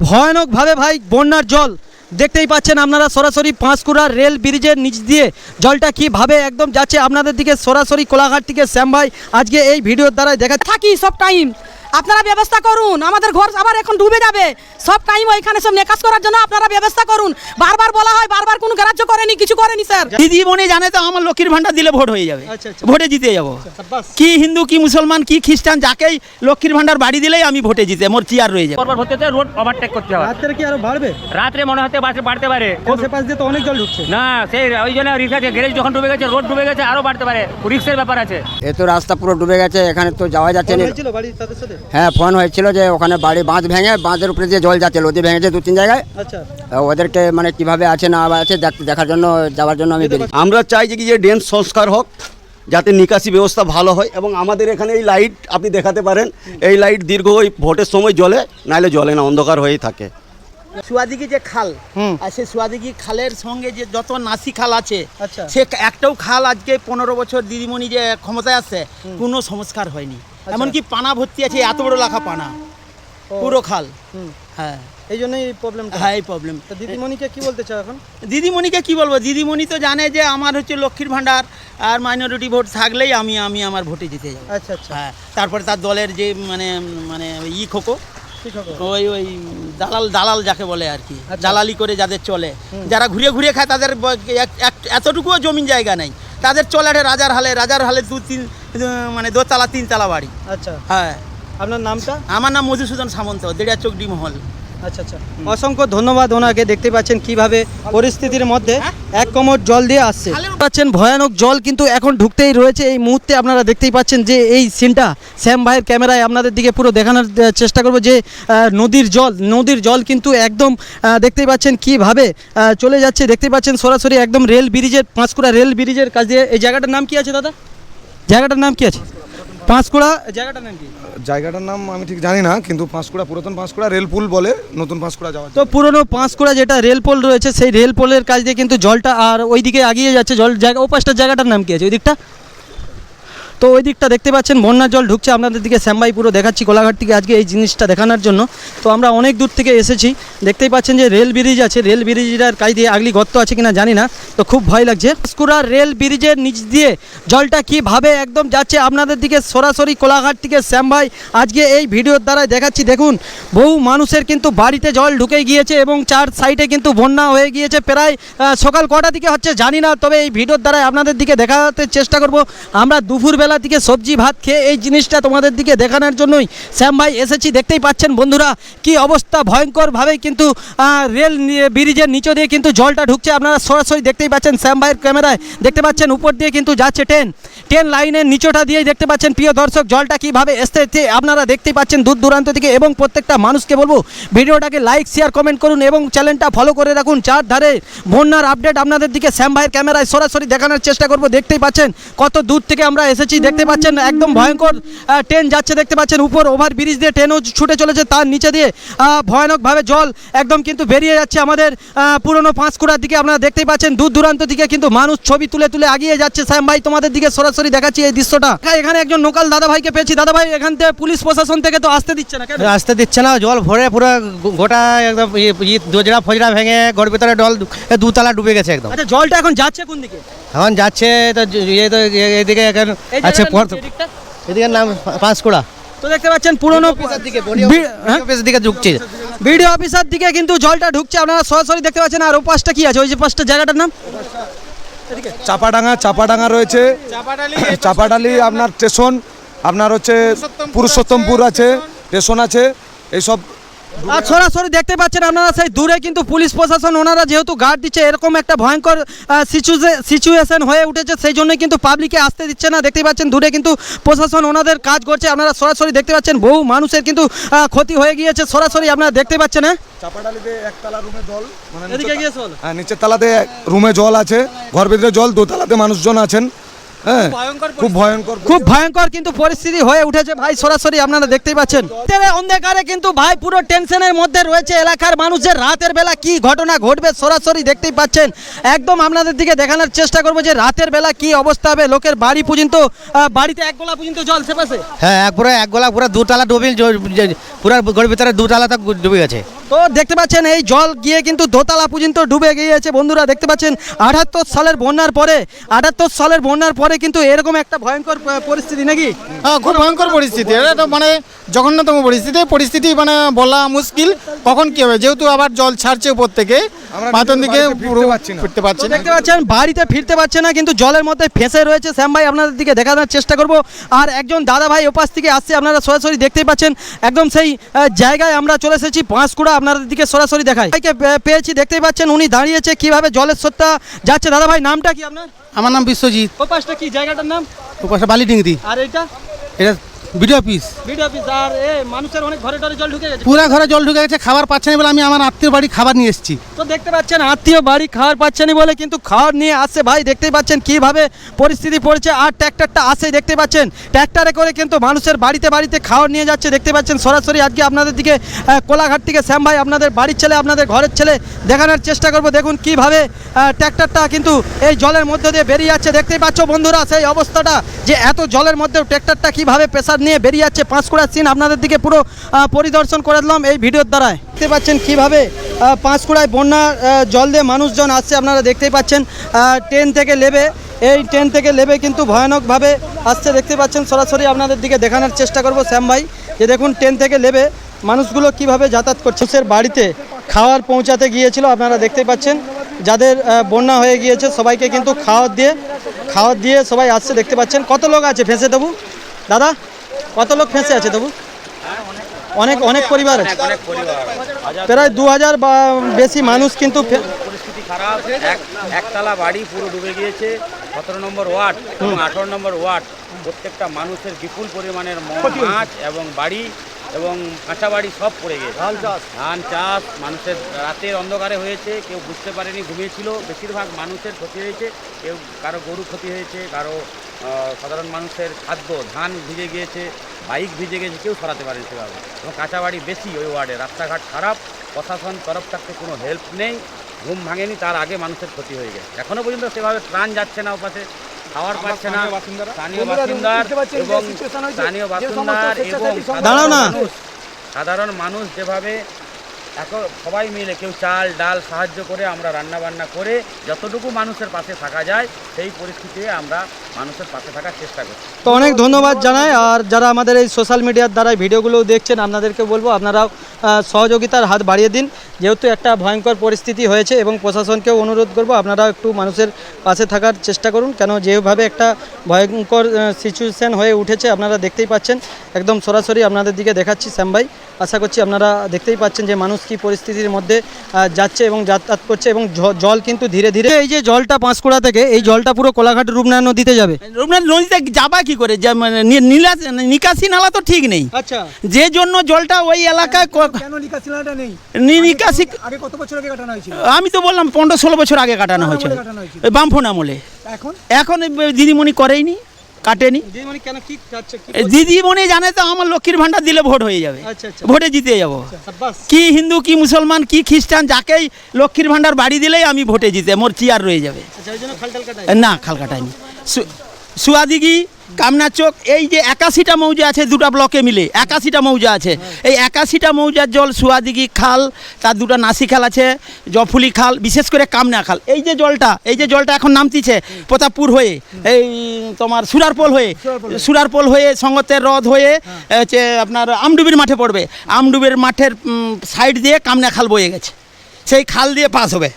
ভয়ানকভাবে ভাই বন্যার জল। দেখতেই পাচ্ছেন আপনারা সরাসরি পাঁশকুড়া রেল ব্রিজের নিচ দিয়ে জলটা কীভাবে একদম যাচ্ছে। আপনাদের দিকে সরাসরি কোলাঘাট থেকে শ্যাম ভাই আজকে এই ভিডিওর দ্বারা দেখা থাকি সব টাইম আপনারা ব্যবস্থা করুন আমাদের ঘর আবার এখন ডুবে যাবে। সব টাইম ওইখানে সব নেকাজ করার জন্য আপনারা ব্যবস্থা করুন। বারবার বলা হয় বারবার কোনো গ্রাহ্য করেনি কিছু করেনি স্যার। দিদিমণি জানে তো আমার লক্ষ্মীর ভান্ডার দিলে ভোট হয়ে যাবে। আচ্ছা, আচ্ছা। ভোটে জিতে যাব। কি হিন্দু কি মুসলমান কি খ্রিস্টান যাকেই লক্ষ্মীর ভান্ডার বাড়ি দিলেই আমি ভোটে জিতে মোর চেয়ার রয়ে যাবে। পরপর হতে রোড ওভারটেক করতে হবে। রাত্রে কি আরও বাড়বে? রাত্রে মনে হতে বাড়তে বাড়তে পারে। সে পাশ দিয়ে তো অনেক জল ঢুকছে। না সেই ওই জন্য রিক্সা গ্যারেজ যখন ডুবে গেছে রোড ডুবে গেছে আরও বাড়তে পারে। রিক্সের ব্যাপার আছে। এ তো রাস্তা পুরো ডুবে গেছে এখানে তো যাওয়া যাচ্ছে না। হ্যাঁ ফোন হয়েছিল যে ওখানে বাড়ি বাঁধ ভেঙে বাঁধের উপরে যে জল যাচ্ছে নদী ভেঙেছে দু তিন জায়গায়। আচ্ছা। ওদেরকে মানে কীভাবে আছে না আছে দেখার জন্য যাওয়ার জন্য আমি আমরা চাই যে কি যে ড্রেন সংস্কার হোক যাতে নিকাশি ব্যবস্থা ভালো হয় এবং আমাদের এখানে এই লাইট আপনি দেখাতে পারেন এই লাইট দীর্ঘ ওই ভোটের সময় জলে নাহলে জলে না অন্ধকার হয়েই থাকে। সুয়াদিঘি যে খাল আর সেই সুয়াদিঘি খালের সঙ্গে যে যত নাসি খাল আছে আচ্ছা। সে একটাও খাল আজকে পনেরো বছর দিদিমণি যে ক্ষমতায় আসছে কোনো সংস্কার হয়নি। এমনকি পানা ভর্তি আছে এত বড় লাখা পানা। পুরো খাল। হ্যাঁ। এই জন্যই এই প্রবলেমটা হ্যাঁ এই প্রবলেম তো দিদিমণিকে কি বলতে চাও এখন? দিদিমণিকে কি বলব? দিদিমণি তো জানে যে আমার হচ্ছে লক্ষ্মীর ভাণ্ডার আর মাইনরিটি ভোট থাকলেই আমি আমি আমার ভোটে জিতে যাব। আচ্ছা আচ্ছা। হ্যাঁ তারপরে তার দলের যে মানে মানে ই খোকো ওই ওই দালাল দালাল যাকে বলে আর কি। আচ্ছা। দালালি করে যাদের চলে। যারা ঘুরে ঘুরে খায় তাদের এতটুকুও জমিন জায়গা নেই। তাদের চলে রাজার হালে রাজার হালে দু তিন মানে দোতলা তিনতলা বাড়ি। আচ্ছা। হ্যাঁ। আপনার নামটা? আমার নাম মধুসূদন সামন্ত দেড়িয়া চোখ মহল আচ্ছা আচ্ছা। অসংখ্য ধন্যবাদ ওনাকে দেখতে পাচ্ছেন কীভাবে পরিস্থিতির মধ্যে এক কোমর জল দিয়ে আসছে। পাচ্ছেন ভয়ানক জল কিন্তু এখন ঢুকতেই রয়েছে। এই মুহূর্তে আপনারা দেখতেই পাচ্ছেন যে এই সিনটা শ্যাম ভাইয়ের ক্যামেরায় আপনাদের দিকে পুরো দেখানোর চেষ্টা করব যে নদীর জল নদীর জল কিন্তু একদম দেখতেই পাচ্ছেন কীভাবে চলে যাচ্ছে। দেখতেই পাচ্ছেন সরাসরি একদম রেল ব্রিজের পাঁশকুড়া রেল ব্রিজের কাছ দিয়ে। এই জায়গাটার নাম কি আছে দাদা? জায়গাটার নাম কি আছে? পাঁশকুড়া? জায়গাটার নাম কি? জায়গাটার নাম আমি ঠিক জানি না কিন্তু পাঁশকুড়া পুরাতন পাঁশকুড়া রেলপুল বলে নতুন পাঁশকুড়া যাওয়া তো পুরনো পাঁশকুড়া যেটা রেলপোল রয়েছে সেই রেলপোলের কাজ কাছ দিয়ে কিন্তু জলটা আর ওইদিকে এগিয়ে যাচ্ছে জল জায়গা ও পাশটার জায়গাটার নাম কি আছে ওই দিকটা তো ওই দিকটা দেখতে পাচ্ছেন, বন্যার জল ঢুকছে, আপনাদের দিকে শ্যামবাই পুরো দেখাচ্ছি, কোলাঘাট থেকে আজকে এই জিনিসটা দেখানোর জন্য। তো আমরা অনেক দূর থেকে এসেছি, দেখতেই পাচ্ছেন যে রেল ব্রিজ আছে, রেল ব্রিজটার কাজ দিয়ে আগলি গর্ত আছে কিনা জানি না, তো খুব ভয় লাগছে। পাঁশকুড়া রেল ব্রিজের নিচ দিয়ে জলটা কীভাবে একদম যাচ্ছে, আপনাদের দিকে সরাসরি কোলাঘাট থেকে শ্যাম ভাই আজকে এই ভিডিওর দ্বারা দেখাচ্ছি। দেখুন, বহু মানুষের কিন্তু বাড়িতে জল ঢুকে গিয়েছে এবং চার সাইডে কিন্তু বন্যা হয়ে গিয়েছে, প্রায় সকাল কটা দিকে হচ্ছে জানি না, তবে এই ভিডিওর দ্বারা আপনাদের দিকে দেখাতে চেষ্টা করব। আমরা দুপুরবেলা দিকে সবজি, ভাত খেয়ে এই জিনিসটা তোমাদের দিকে দেখানোর জন্যই শ্যাম ভাই এসেছি। দেখতেই পাচ্ছেন বন্ধুরা, কি অবস্থা? ভয়ঙ্করভাবে কিন্তু রেল ব্রিজের নিচে দিয়ে কিন্তু জলটা ঢুকছে। আপনারা সরাসরি দেখতেই পাচ্ছেন শ্যাম ভাইয়ের ক্যামেরায়। দেখতে পাচ্ছেন উপর দিয়ে কিন্তু যাচ্ছে ট্রেন। ট্রেন লাইনের নিচটা দিয়েই দেখতে পাচ্ছেন প্রিয় দর্শক, জলটা কীভাবে এসতে আপনারা দেখতেই পাচ্ছেন দূর দূরান্ত থেকে এবং প্রত্যেকটা মানুষকে বলব, ভিডিওটাকে লাইক শেয়ার কমেন্ট করুন এবং চ্যানেলটা ফলো করে রাখুন। চার ধারে বন্যার আপডেট আপনাদের দিকে শ্যাম ভাইয়ের ক্যামেরায় সরাসরি দেখানোর চেষ্টা করব। দেখতেই পাচ্ছেন কত দূর থেকে আমরা এসেছি। দেখতে পাচ্ছেন একদম ভয়ঙ্কর ট্রেন যাচ্ছে দেখতে পাচ্ছেন উপর ওভার ব্রিজ দিয়ে ট্রেনও ছুটে চলেছে তার নিচে দিয়ে ভয়ানকভাবে জল একদম কিন্তু বেরিয়ে যাচ্ছে আমাদের পুরনো পাঁশকুড়ার দিকে। আপনারা দেখতেই পাচ্ছেন দূর দূরান্ত দিকে কিন্তু মানুষ ছবি তুলে তুলে এগিয়ে যাচ্ছে। শ্যাম ভাই তোমাদের দিকে সরাসরি দেখাচ্ছি এই দৃশ্যটা। হ্যাঁ, এখানে একজন লোকাল দাদা ভাইকে পেয়েছি। দাদা ভাই এখান থেকে পুলিশ প্রশাসন থেকে তো আসতে দিচ্ছে না কেন? আসতে দিচ্ছে না জল ভরে পুরো গোটা একদম দোজরা ফজরা ভেঙে ঘর ভিতরে জল দুতলা ডুবে গেছে একদম। আচ্ছা জলটা এখন যাচ্ছে কোন দিকে? এখন যাচ্ছে তো ইয়ে তো এদিকে এখন এই কি, এদিকটা? এদিকে নাম পাঁশকুড়া তো দেখতে পাচ্ছেন পুরনো হ্যাঁ? অফিসের দিকে ঢুকছে। ভিডিও অফিসার দিকে কিন্তু জলটা ঢুকছে আপনারা সরাসরি দেখতে পাচ্ছেন আর ও পাশটা কি আছে? ওই যে পাশটা জায়গাটার নাম? চাপাডাঙ্গা চাপাডাঙ্গা রয়েছে। চাপাডালি আপনার স্টেশন আপনার হচ্ছে পুরুষোত্তমপুর আছে স্টেশন আছে এইসব আর সরাসরি দেখতে পাচ্ছেন আপনারা সেই দূরে কিন্তু পুলিশ প্রশাসন ওনারা যেহেতু গার্ড দিচ্ছে এরকম একটা ভয়ঙ্কর সিচুয়েশন হয়ে উঠেছে সেই জন্যই কিন্তু পাবলিকে আসতে দিচ্ছে না। দেখতে পাচ্ছেন দূরে কিন্তু প্রশাসন ওনাদের কাজ করছে। আপনারা সরাসরি দেখতে পাচ্ছেন বহু মানুষের কিন্তু আহ, ক্ষতি হয়ে গিয়েছে। সরাসরি আপনারা দেখতে পাচ্ছেন হ্যাঁ? চাপাডালিতে একতলা রুমে জল। মানে এদিকে গিয়ে শোন। হ্যাঁ নিচের তালাতে রুমে জল আছে ঘর ভিতরে জল দোতলাতে মানুষজন আছেন। হ্যাঁ খুব ভয়ঙ্কর খুব ভয়ঙ্কর কিন্তু পরিস্থিতি হয়ে উঠেছে ভাই সরাসরি আপনারা দেখতেই পাচ্ছেন। অন্ধকারে কিন্তু ভাই পুরো টেনশনের মধ্যে রয়েছে এলাকার মানুষের রাতের বেলা কি ঘটনা ঘটবে সরাসরি দেখতেই পাচ্ছেন। একদম আপনাদের দিকে দেখানোর চেষ্টা করব যে রাতের বেলা কি অবস্থা হবে। লোকের বাড়ি পর্যন্ত বাড়িতে এক গোলা পর্যন্ত জল সেপাশে হ্যাঁ এক পুরো এক গোলা পুরো দুতলা ডুবে জ- জ- পুরো ঘর ভিতরে দুতলা তক ডুবে গেছে। তো দেখতে পাচ্ছেন এই জল গিয়ে কিন্তু দোতলা পর্যন্ত ডুবে গিয়েছে। বন্ধুরা দেখতে পাচ্ছেন আটাত্তর সালের বন্যার পরে আটাত্তর সালের বন্যার পরে কিন্তু এরকম একটা ভয়ঙ্কর পরিস্থিতি নাকি? হ্যাঁ খুব ভয়ঙ্কর পরিস্থিতি। এটা মানে জঘন্যতম পরিস্থিতি। পরিস্থিতি মানে বলা মুশকিল। কখন কি হবে? যেহেতু আবার জল ছাড়ছে উপর থেকে দিকে ফিরতে পারছি দেখতে পাচ্ছেন বাড়িতে ফিরতে পারছে না কিন্তু জলের মধ্যে ফেঁসে রয়েছে। শ্যাম ভাই আপনাদের দিকে দেখানোর চেষ্টা করব। আর একজন দাদা ভাই ওপাশ থেকে আসছে আপনারা সরাসরি দেখতেই পাচ্ছেন একদম সেই জায়গায় আমরা চলে এসেছি পাঁশকুড়া আপনাদের দিকে সরাসরি দেখাই। ভাইকে পেয়েছি দেখতেই পাচ্ছেন উনি দাঁড়িয়েছে কীভাবে জলের স্রোতটা যাচ্ছে। দাদা ভাই নামটা কি আপনার? আমার নাম বিশ্বজিৎ। ওপাশটা কি জায়গাটার নাম? ওপাশটা বালি ডিংরি আর এটা এটা বিডিও অফিস? বিডিও অফিস আর এ মানুষের অনেক ঘরে ঘরে জল ঢুকে গেছে। পুরা ঘরে জল ঢুকে গেছে খাবার পাচ্ছে না বলে আমি আমার আত্মীয় বাড়ি খাবার নিয়ে এসেছি। তো দেখতে পাচ্ছেন আত্মীয় বাড়ি খাওয়ার পাচ্ছেনি বলে কিন্তু খাওয়ার নিয়ে আসছে ভাই দেখতেই পাচ্ছেন কীভাবে পরিস্থিতি পড়েছে। আর ট্র্যাক্টরটা আসে দেখতে পাচ্ছেন ট্র্যাক্টরে করে কিন্তু মানুষের বাড়িতে বাড়িতে খাওয়ার নিয়ে যাচ্ছে। দেখতে পাচ্ছেন সরাসরি আজকে আপনাদের দিকে কোলাঘাট থেকে শ্যাম ভাই আপনাদের বাড়ির ছেলে আপনাদের ঘরের ছেলে দেখানোর চেষ্টা করব। দেখুন কীভাবে ট্র্যাক্টরটা কিন্তু এই জলের মধ্যে দিয়ে বেরিয়ে যাচ্ছে। দেখতেই পাচ্ছ বন্ধুরা সেই অবস্থাটা যে এত জলের মধ্যেও ট্র্যাক্টরটা কীভাবে প্রেসার নিয়ে বেরিয়ে যাচ্ছে পাঁশকুড়ার সিন আপনাদের দিকে পুরো পরিদর্শন করে দিলাম এই ভিডিওর দ্বারায়। দেখতে পাচ্ছেন কীভাবে পাঁশকুড়ায় বন্যা জল দিয়ে মানুষজন আসছে। আপনারা দেখতেই পাচ্ছেন ট্রেন থেকে নেবে। এই ট্রেন থেকে নেবে কিন্তু ভয়ানকভাবে আসছে। দেখতে পাচ্ছেন সরাসরি আপনাদের দিকে দেখানোর চেষ্টা করব শ্যাম ভাই। যে দেখুন ট্রেন থেকে নেবে। মানুষগুলো কীভাবে যাতায়াত করছে? সে বাড়িতে খাওয়ার পৌঁছাতে গিয়েছিল, আপনারা দেখতেই পাচ্ছেন। যাদের বন্যা হয়ে গিয়েছে, সবাইকে কিন্তু খাওয়ার দিয়ে খাওয়ার দিয়ে সবাই আসছে। দেখতে পাচ্ছেন, কত লোক আছে? ফেঁসে তবু দাদা? কত লোক ফেঁসে আছে তবু? অনেক অনেক পরিবার আছে। প্রায় দু হাজার বা বেশি মানুষ কিন্তু পরিস্থিতি খারাপ। এক একতলা বাড়ি পুরো ডুবে গিয়েছে। সতেরো নম্বর ওয়ার্ড এবং আঠারো নম্বর ওয়ার্ড প্রত্যেকটা মানুষের বিপুল পরিমাণের মাছ এবং বাড়ি এবং কাঁচা বাড়ি সব পড়ে গেছে। ধান চাষ। ধান চাষ মানুষের রাতের অন্ধকারে হয়েছে কেউ বুঝতে পারেনি ঘুমিয়েছিল। বেশিরভাগ মানুষের ক্ষতি হয়েছে কেউ কারও গরু ক্ষতি হয়েছে কারও সাধারণ মানুষের খাদ্য ধান ভিজে গিয়েছে বাইক ভিজে গেছে কেউ সরাতে পারেনি সেভাবে। এবং কাঁচা বাড়ি বেশি ওই ওয়ার্ডে। রাস্তাঘাট খারাপ প্রশাসন তরফ থেকে কোনো হেল্প নেই ঘুম ভাঙেনি তার আগে মানুষের ক্ষতি হয়ে গেছে। এখনও পর্যন্ত সেভাবে প্রাণ যাচ্ছে না ওপাশে। খাওয়ার পাচ্ছে না। স্থানীয় বাসিন্দার। এবং স্থানীয় বাসিন্দার এবং সাধারণ মানুষ সাধারণ মানুষ যেভাবে এখন সবাই মিলে কেউ চাল, ডাল সাহায্য করে আমরা রান্না বান্না করে যতটুকু মানুষের পাশে থাকা যায়, সেই পরিস্থিতিতে আমরা মানুষের পাশে থাকার চেষ্টা করছি। তো অনেক ধন্যবাদ জানাই। আর যারা আমাদের এই সোশ্যাল মিডিয়ার দ্বারা ভিডিওগুলো দেখছেন, আপনাদেরকে বলব আপনারাও সহযোগিতার হাত বাড়িয়ে দিন। যেহেতু একটা ভয়ঙ্কর পরিস্থিতি হয়েছে এবং প্রশাসনকেও অনুরোধ করব আপনারা একটু মানুষের পাশে থাকার চেষ্টা করুন। কেন যেভাবে একটা ভয়ঙ্কর সিচুয়েশান হয়ে উঠেছে, আপনারা দেখতেই পাচ্ছেন। একদম সরাসরি আপনাদের দিকে দেখাচ্ছি, শ্যাম ভাই। আশা করছি আপনারা দেখতেই পাচ্ছেন যে মানুষ কি পরিস্থিতির মধ্যে যাচ্ছে এবং যাতায়াত করছে এবং জল কিন্তু ধীরে ধীরে এই যে জলটা পাঁশকুড়া থেকে এই জলটা পুরো কোলাঘাট রূপনারায়ণ নদীতে যাবে। রঘুনাথ নদীতে যাবা কি করে? যে মানে নিকাশি নালা তো ঠিক নেই। আচ্ছা। যে জন্য জলটা ওই এলাকায় কেন নিকাশি নালাটা নেই? নিকাশি আগে কত বছর আগে কাটানো হয়েছিল? আমি তো বললাম পনেরো ষোলো বছর আগে কাটানো হয়েছিল। বামফোন আমলে। এখন? এখন দিদিমণি করেইনি। কাটেনি। দিদিমণি জানে তো আমার লক্ষ্মীর ভান্ডার দিলে ভোট হয়ে যাবে। আচ্ছা আচ্ছা। ভোটে জিতে যাব। বাস। কি হিন্দু কি মুসলমান কি খ্রিস্টান যাকেই লক্ষ্মীর ভান্ডার বাড়ি দিলেই আমি ভোটে জিতে মোর চেয়ার রয়ে যাবে। আচ্ছা না খাল কাটাইনি সু- কামনা চোক এই যে একাশিটা মৌজা আছে দুটা ব্লকে মিলে একাশিটা মৌজা আছে। এই একাশিটা মৌজার জল সুয়াদিঘি খাল তার দুটো নাসি খাল আছে জফুলি খাল বিশেষ করে কামনা খাল। এই যে জলটা এই যে জলটা এখন নামতিছে প্রতাপপুর হয়ে এই তোমার সুরারপোল হয়ে সুরারপোল হয়ে। সঙ্গতের হ্রদ হয়ে হচ্ছে আপনার আমডুবির মাঠে পড়বে। আমডুবির মাঠের সাইড দিয়ে কামনা খাল বয়ে গেছে। সেই খাল দিয়ে পাস হবে।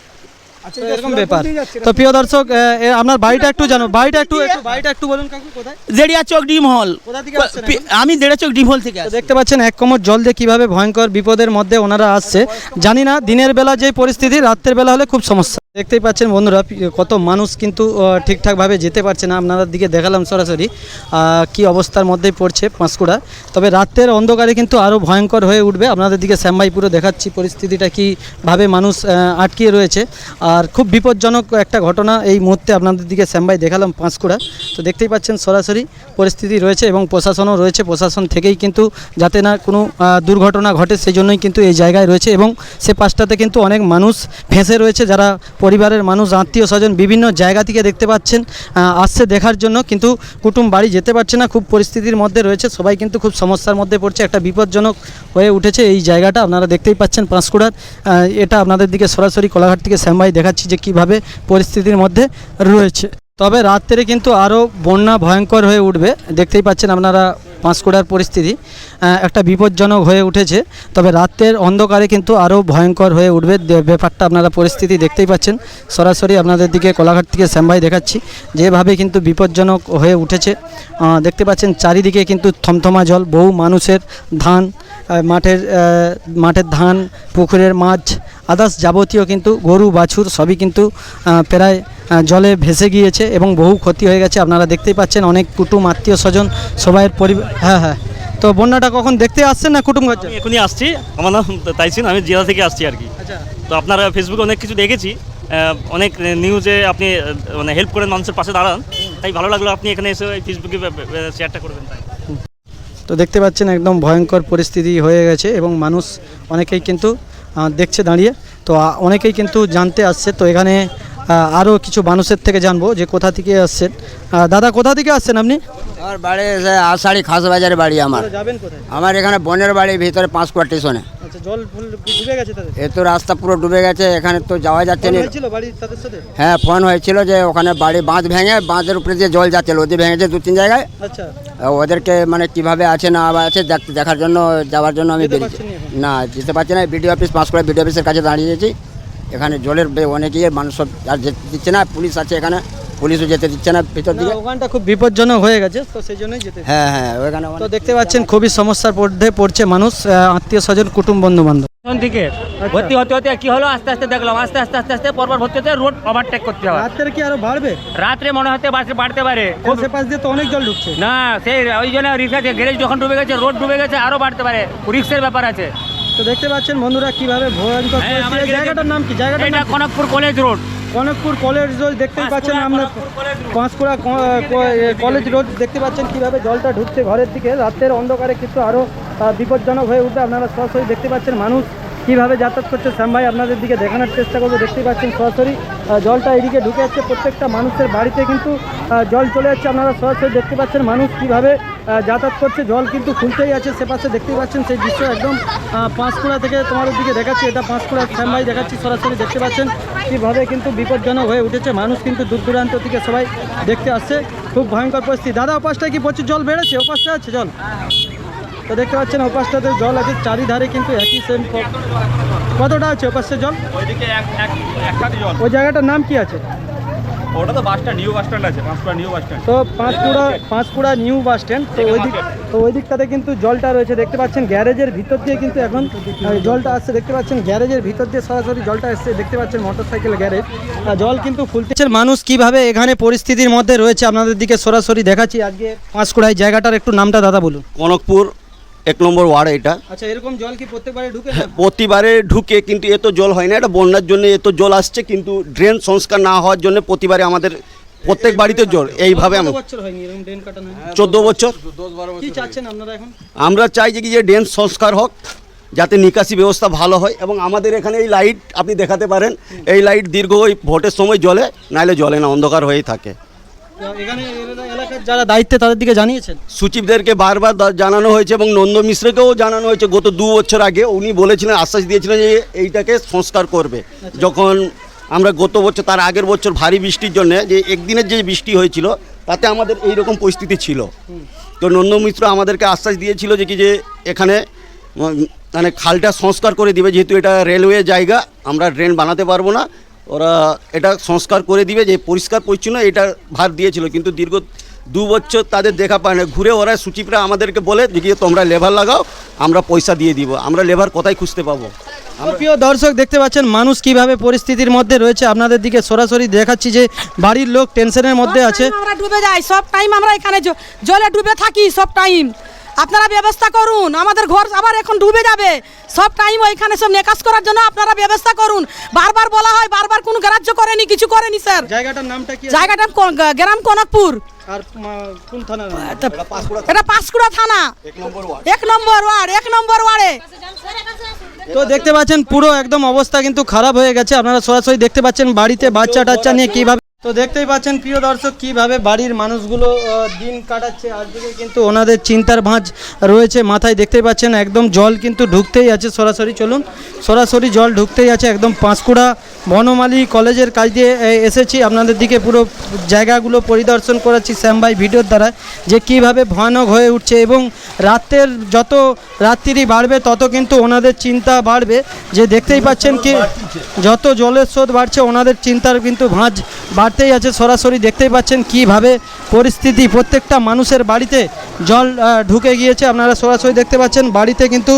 এরকম ব্যাপার। তো প্রিয় দর্শক আপনার বাড়িটা একটু জানো বাড়িটা একটু একটু বাড়িটা একটু বলুন কাকু কোথায়? দেড়িয়া চক ডিম হল। আমি চক ডিম হল থেকে দেখতে পাচ্ছেন এক কোমর জল দিয়ে কীভাবে ভয়ঙ্কর বিপদের মধ্যে ওনারা আসছে জানি না দিনের বেলা যে পরিস্থিতি রাত্রের বেলা হলে খুব সমস্যা। দেখতেই পাচ্ছেন বন্ধুরা কত মানুষ কিন্তু ঠিকঠাকভাবে যেতে পারছে না। আপনাদের দিকে দেখালাম সরাসরি কি অবস্থার মধ্যে পড়ছে পাঁশকুড়া। তবে রাতের অন্ধকারে কিন্তু আরও ভয়ঙ্কর হয়ে উঠবে। আপনাদের দিকে শ্যামবাই পুরো দেখাচ্ছি পরিস্থিতিটা, কীভাবে মানুষ আটকিয়ে রয়েছে। আর খুব বিপজ্জনক একটা ঘটনা এই মুহূর্তে আপনাদের দিকে শ্যামবাই দেখালাম পাঁশকুড়া। তো দেখতেই পাচ্ছেন সরাসরি পরিস্থিতি রয়েছে এবং প্রশাসনও রয়েছে। প্রশাসন থেকেই কিন্তু যাতে না কোনো দুর্ঘটনা ঘটে, সেই জন্যই কিন্তু এই জায়গায় রয়েছে এবং সে পাশটাতে কিন্তু অনেক মানুষ ফেঁসে রয়েছে, যারা পরিবারের মানুষ, আত্মীয় স্বজন বিভিন্ন জায়গা থেকে দেখতে পাচ্ছেন আসছে দেখার জন্য, কিন্তু কুটুম বাড়ি যেতে পারছে না, খুব পরিস্থিতির মধ্যে রয়েছে, সবাই কিন্তু খুব সমস্যার মধ্যে পড়ছে, একটা বিপজ্জনক হয়ে উঠেছে এই জায়গাটা, আপনারা দেখতেই পাচ্ছেন পাঁশকুড়ার এটা আপনাদের দিকে সরাসরি কোলাঘাট থেকে শ্যামবাই দেখাচ্ছি যে কীভাবে পরিস্থিতির মধ্যে রয়েছে। তবে রাত্রে কিন্তু আরও বন্যা ভয়ঙ্কর হয়ে উঠবে, দেখতেই পাচ্ছেন আপনারা পাঁশকুড়ার পরিস্থিতি একটা বিপজ্জনক হয়ে উঠেছে। তবে রাতের অন্ধকারে কিন্তু আরও ভয়ঙ্কর হয়ে উঠবে ব্যাপারটা আপনারা পরিস্থিতি দেখতেই পাচ্ছেন। সরাসরি আপনাদের দিকে কোলাঘাট থেকে শ্যামবাই দেখাচ্ছি। যেভাবে কিন্তু বিপজ্জনক হয়ে উঠেছে দেখতে পাচ্ছেন চারিদিকে কিন্তু থমথমা জল, বহু মানুষের ধান মাঠের মাঠের ধান, পুকুরের মাছ, আদার্স যাবতীয় কিন্তু গরু, বাছুর সবই কিন্তু প্রায় জলে ভেসে গিয়েছে এবং বহু ক্ষতি হয়ে গেছে। আপনারা দেখতেই পাচ্ছেন অনেক কুটুম, আত্মীয় স্বজন সবাইয়ের পরিবার হ্যাঁ হ্যাঁ। তো বন্যাটা কখন দেখতে আসছেন না কুটুম ঘর আমি এখনই আসছি। আমার নাম তাইছিন আমি জেলা থেকে আসছি আর কি। আচ্ছা। তো আপনার ফেসবুকে অনেক কিছু দেখেছি। অনেক নিউজে আপনি মানে হেল্প করেন মানুষের পাশে দাঁড়ান। তাই ভালো লাগল আপনি এখানে এসে ফেসবুকে শেয়ারটা করবেন তাই। তো দেখতে পাচ্ছেন একদম ভয়ঙ্কর পরিস্থিতি হয়ে গেছে এবং মানুষ অনেকেই কিন্তু দেখছে দাঁড়িয়ে। তো অনেকেই কিন্তু জানতে আসছে। তো এখানে আরও কিছু মানুষের থেকে জানব যে কোথা থেকে আসছেন। দাদা কোথা থেকে আসছেন আপনি? আমার বাড়ি আষাঢ়ি খাস বাজারে বাড়ি আমার। যাবেন কোথায়? আমার এখানে বনের বাড়ির ভিতরে পাঁচকুয়া স্টেশনে। আচ্ছা জল ডুবে গেছে এ তো রাস্তা পুরো ডুবে গেছে এখানে তো যাওয়া যাচ্ছে না। হ্যাঁ ফোন হয়েছিল যে ওখানে বাড়ি বাঁধ ভেঙে বাঁধের উপরে দিয়ে জল যাচ্ছে নদী ভেঙেছে দু তিন জায়গায়। আচ্ছা। ওদেরকে মানে কীভাবে আছে না আছে দেখ- দেখার জন্য যাওয়ার জন্য আমি বেরিয়েছি। না যেতে পারছি না বিডিও অফিস পাঁচ করে বিডিও অফিসের কাছে দাঁড়িয়েছি। এখানে জলের বে- অনেকেই মানুষ সব আর যেতে দিচ্ছে না পুলিশ আছে এখানে পুলিশও যেতে দিচ্ছে না ভিতর দিকে। ওখানটা খুব বিপজ্জনক হয়ে গেছে তো সেই জন্যই যেতে হ্যাঁ হ্যাঁ ওখানে তো দেখতে পাচ্ছেন খুবই সমস্যার মধ্যে পড়ছে মানুষ আত্মীয় স্বজন কুটুম বন্ধু বান্ধব। দিকে ভর্তি হতে হতে কি হলো? আস্তে আস্তে দেখলাম আস্তে আস্তে আস্তে আস্তে পরপর ভর্তি হতে রোড ওভারটেক করতে হবে। রাত্রে কি আরও বাড়বে? রাত্রে মনে হতে বাড়তে বাড়তে পারে। খুব সে পাশ দিয়ে তো অনেক জল ঢুকছে। না সেই ওই জন্য রিক্সা গ্যারেজ যখন ডুবে গেছে রোড ডুবে গেছে আরও বাড়তে পারে। রিক্সের ব্যাপার আছে। তো দেখতে পাচ্ছেন বন্ধুরা কীভাবে ভয়ঙ্কর হ্যাঁ, পরিস্থিতি। জায়গাটার নাম কি? জায়গাটার এটা নাম Kanakpur college road Kanakpur college road দেখতেই পাচ্ছেন আমরা পাঁশকুড়া কলেজ রোড দেখতে পাচ্ছেন কীভাবে জলটা ঢুকছে ঘরের দিকে। রাতের অন্ধকারে কিন্তু আরও বিপজ্জনক হয়ে উঠবে। আপনারা সরাসরি দেখতে পাচ্ছেন মানুষ কীভাবে যাতায়াত করছে শ্যাম ভাই? আপনাদের দিকে দেখানোর চেষ্টা করব। দেখতেই পাচ্ছেন সরাসরি জলটা এদিকে ঢুকে যাচ্ছে। প্রত্যেকটা মানুষের বাড়িতে কিন্তু জল চলে যাচ্ছে। আপনারা সরাসরি দেখতে পাচ্ছেন মানুষ কীভাবে যাতায়াত করছে। জল কিন্তু খুলতেই আছে সে পাশে। দেখতেই পাচ্ছেন সেই দৃশ্য একদম আহ, পাঁশকুড়া থেকে তোমাদের দিকে দেখাচ্ছি। এটা পাঁশকুড়া শ্যাম ভাই দেখাচ্ছি সরাসরি। দেখতে পাচ্ছেন কীভাবে কিন্তু বিপজ্জনক হয়ে উঠেছে। মানুষ কিন্তু দূর দূরান্ত থেকে সবাই দেখতে আসছে। খুব ভয়ঙ্কর পরিস্থিতি। দাদা ওপাশটায় কি প্রচুর জল বেড়েছে? ওপাশটা আছে জল? তো দেখতে পাচ্ছেন ওপাশটাতে জল আছে চারিধারে কিন্তু একই সেম কতটা আছে ওপাশে জল? ওইদিকে এক এক একসাথে জল। ওই জায়গাটার নাম কি আছে? ওটা তো বাস নিউ বাস স্ট্যান্ড আছে পাঁচটা নিউ বাস স্ট্যান্ড তো পাঁশকুড়া নিউ বাস স্ট্যান্ড তো ওই দিক তো ওই দিকটাতে কিন্তু জলটা রয়েছে দেখতে পাচ্ছেন গ্যারেজের ভিতর দিয়ে কিন্তু এখন জলটা আসছে দেখতে পাচ্ছেন গ্যারেজের ভিতর দিয়ে সরাসরি জলটা আসছে দেখতে পাচ্ছেন মোটর মোটরসাইকেল গ্যারেজ আর জল কিন্তু ফুলতে মানুষ কীভাবে এখানে পরিস্থিতির মধ্যে রয়েছে? আপনাদের দিকে সরাসরি দেখাচ্ছি আজকে পাঁশকুড়ায় জায়গাটার একটু নামটা দাদা বলুন। কনকপুর এক নম্বর ওয়ার্ড এটা। আচ্ছা এরকম জল কি প্রত্যেকবারে ঢুকে প্রতিবারে ঢুকে কিন্তু এত জল হয় না এটা বন্যার জন্য এত জল আসছে কিন্তু ড্রেন সংস্কার না হওয়ার জন্য প্রতিবারে আমাদের প্রত্যেক বাড়িতে জল এইভাবে আমি বছর হয়নি এরকম ড্রেন কাটানো চোদ্দ বছর। কি চাচ্ছেন আপনারা এখন? আমরা চাই যে কি যে ড্রেন সংস্কার হোক যাতে নিকাশি ব্যবস্থা ভালো হয় এবং আমাদের এখানে এই লাইট আপনি দেখাতে পারেন এই লাইট দীর্ঘ ওই ভোটের সময় জ্বলে নাহলে জ্বলে না অন্ধকার হয়েই থাকে। এখানে এলাকার যারা দায়িত্বে তাদের দিকে জানিয়েছেন? সচিবদেরকে বারবার জানানো হয়েছে এবং নন্দ মিশ্রকেও জানানো হয়েছে। গত দু বছর আগে উনি বলেছিলেন আশ্বাস দিয়েছিলেন যে এইটাকে সংস্কার করবে। যখন আমরা গত বছর তার আগের বছর ভারী বৃষ্টির জন্য যে একদিনের যে বৃষ্টি হয়েছিল তাতে আমাদের এই রকম পরিস্থিতি ছিল। তো নন্দ মিশ্র আমাদেরকে আশ্বাস দিয়েছিল যে কি যে এখানে মানে খালটা সংস্কার করে দিবে যেহেতু এটা রেলওয়ে জায়গা আমরা ড্রেন বানাতে পারব না। ওরা এটা সংস্কার করে দিবে যে পরিষ্কার পরিচ্ছন্ন এটা ভার দিয়েছিল কিন্তু দীর্ঘ দু বছর তাদের দেখা পায় না। ঘুরে ওরা সচিবরা আমাদেরকে বলে যে কি তোমরা লেবার লাগাও আমরা পয়সা দিয়ে দিব। আমরা লেবার কোথায় খুঁজতে পাবো? প্রিয় দর্শক দেখতে পাচ্ছেন মানুষ কীভাবে পরিস্থিতির মধ্যে রয়েছে। আপনাদের দিকে সরাসরি দেখাচ্ছি যে বাড়ির লোক টেনশনের মধ্যে আছে। আমরা ডুবে যাই সব টাইম আমরা এখানে জলে ডুবে থাকি সব টাইম আপনারা ব্যবস্থা করুন আমাদের ঘর আবার এখন ডুবে যাবে। সব টাইম ওইখানে সব নেকাজ করার জন্য আপনারা ব্যবস্থা করুন। বারবার বলা হয় বারবার কোনো গ্রাহ্য করেনি কিছু করেনি স্যার জায়গাটার নামটা কি জায়গাটা গ্রাম কনকপুর? এটা পাঁশকুড়া থানা। এক নম্বর ওয়ার্ড। এক নম্বর ওয়ার্ডে তো দেখতে পাচ্ছেন পুরো একদম অবস্থা কিন্তু খারাপ হয়ে গেছে। আপনারা সরাসরি দেখতে পাচ্ছেন বাড়িতে বাচ্চা টাচ্চা নিয়ে কীভাবে তো দেখতেই পাচ্ছেন প্রিয় দর্শক, কীভাবে বাড়ির মানুষগুলো দিন কাটাচ্ছে। আজকে কিন্তু ওনাদের চিন্তার ভাঁজ রয়েছে মাথায়। দেখতেই পাচ্ছেন একদম জল কিন্তু ঢুকতেই আছে সরাসরি। চলুন, সরাসরি জল ঢুকতেই আছে একদম পাঁশকুড়া বনমালী কলেজের কাজ দিয়ে এসেছি। আপনাদের দিকে পুরো জায়গাগুলো পরিদর্শন করাচ্ছি শ্যামবাই ভিডিওর দ্বারা, যে কীভাবে ভয়ানক হয়ে উঠছে এবং রাতের যত রাত্রি বাড়বে, তত কিন্তু ওনাদের চিন্তা বাড়বে। যে দেখতেই পাচ্ছেন কি, যত জলের স্রোত বাড়ছে, ওনাদের চিন্তার কিন্তু ভাঁজ বাড়তেই আছে, সরাসরি দেখতেই পাচ্ছেন কীভাবে পরিস্থিতি। প্রত্যেকটা মানুষের বাড়িতে জল ঢুকে গিয়েছে। আপনারা সরাসরি দেখতে পাচ্ছেন, বাড়িতে কিন্তু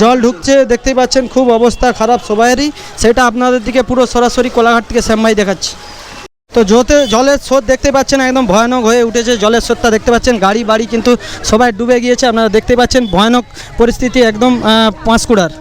জল ঢুকছে, দেখতেই পাচ্ছেন খুব অবস্থা খারাপ সবাইয়েরই। সেটা আপনাদের দিকে পুরো সরাসরি কোলাঘাট থেকে শ্যামবাই দেখাচ্ছি। তো জোতে জলের স্রোত দেখতে পাচ্ছেন, একদম ভয়ানক হয়ে উঠেছে জলের স্রোতটা, দেখতে পাচ্ছেন গাড়ি বাড়ি কিন্তু সবাই ডুবে গিয়েছে। আপনারা দেখতে পাচ্ছেন ভয়ানক পরিস্থিতি একদম পাঁশকুড়ার।